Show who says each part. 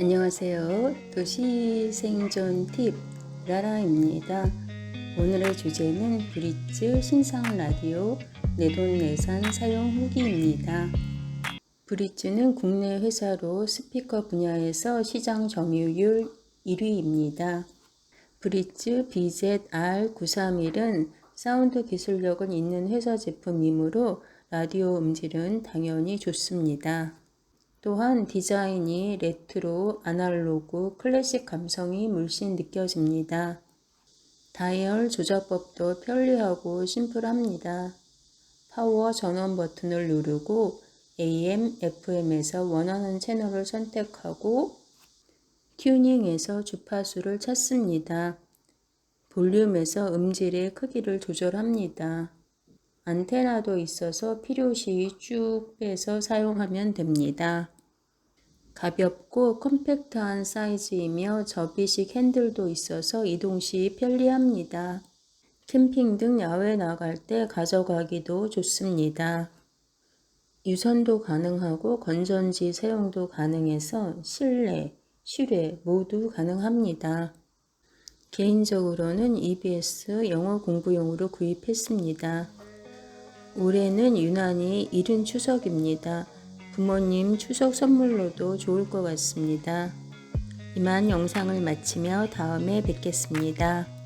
Speaker 1: 안녕하세요. 도시 생존 팁 라라입니다. 오늘의 주제는 브릿즈 신상 라디오 내돈내산 사용 후기입니다. 브릿즈는 국내 회사로 스피커 분야에서 시장 점유율 1위입니다. 브릿즈 BZR931은 사운드 기술력은 있는 회사 제품이므로 라디오 음질은 당연히 좋습니다. 또한 디자인이 레트로, 아날로그, 클래식 감성이 물씬 느껴집니다. 다이얼 조작법도 편리하고 심플합니다. 파워 전원 버튼을 누르고 AM, FM에서 원하는 채널을 선택하고 튜닝에서 주파수를 찾습니다. 볼륨에서 음질의 크기를 조절합니다. 안테나도 있어서 필요시 쭉 빼서 사용하면 됩니다. 가볍고 컴팩트한 사이즈이며 접이식 핸들도 있어서 이동 시 편리합니다. 캠핑 등 야외 나갈 때 가져가기도 좋습니다. 유선도 가능하고 건전지 사용도 가능해서 실내, 실외 모두 가능합니다. 개인적으로는 EBS 영어 공부용으로 구입했습니다. 올해는 유난히 이른 추석입니다. 부모님 추석 선물로도 좋을 것 같습니다. 이만 영상을 마치며 다음에 뵙겠습니다.